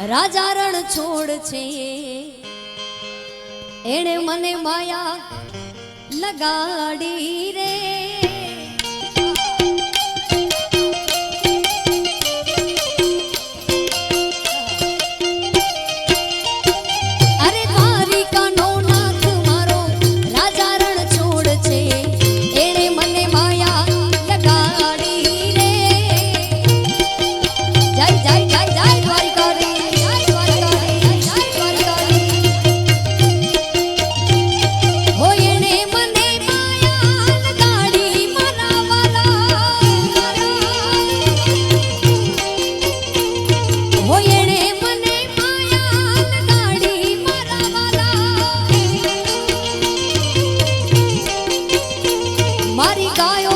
રાજા રણ છોડ છે. એણે મને માયા લગાડી રે. મારી ગાયો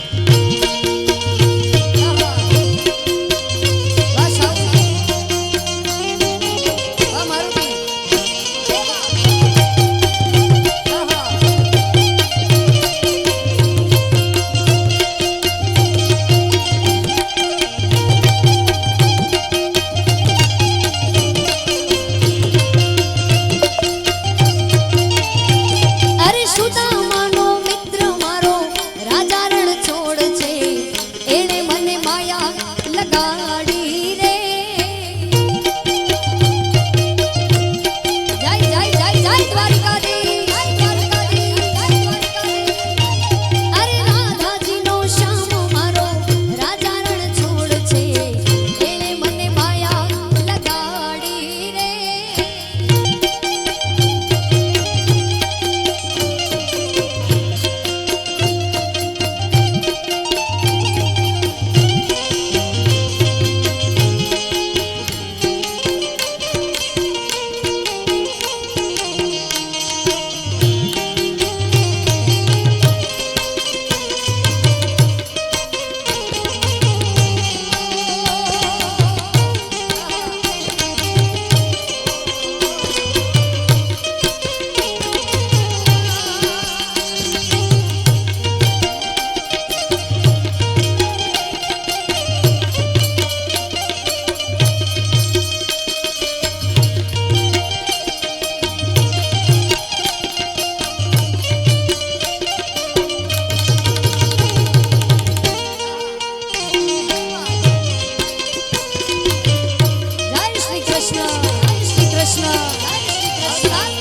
કૃષ્ણ શ્રી કૃષ્ણ.